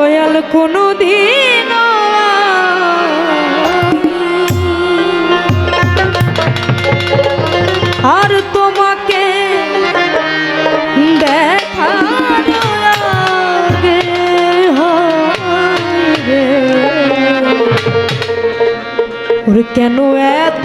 দয়াল কোনো দিন আর তোমাকে দেখা কেন এত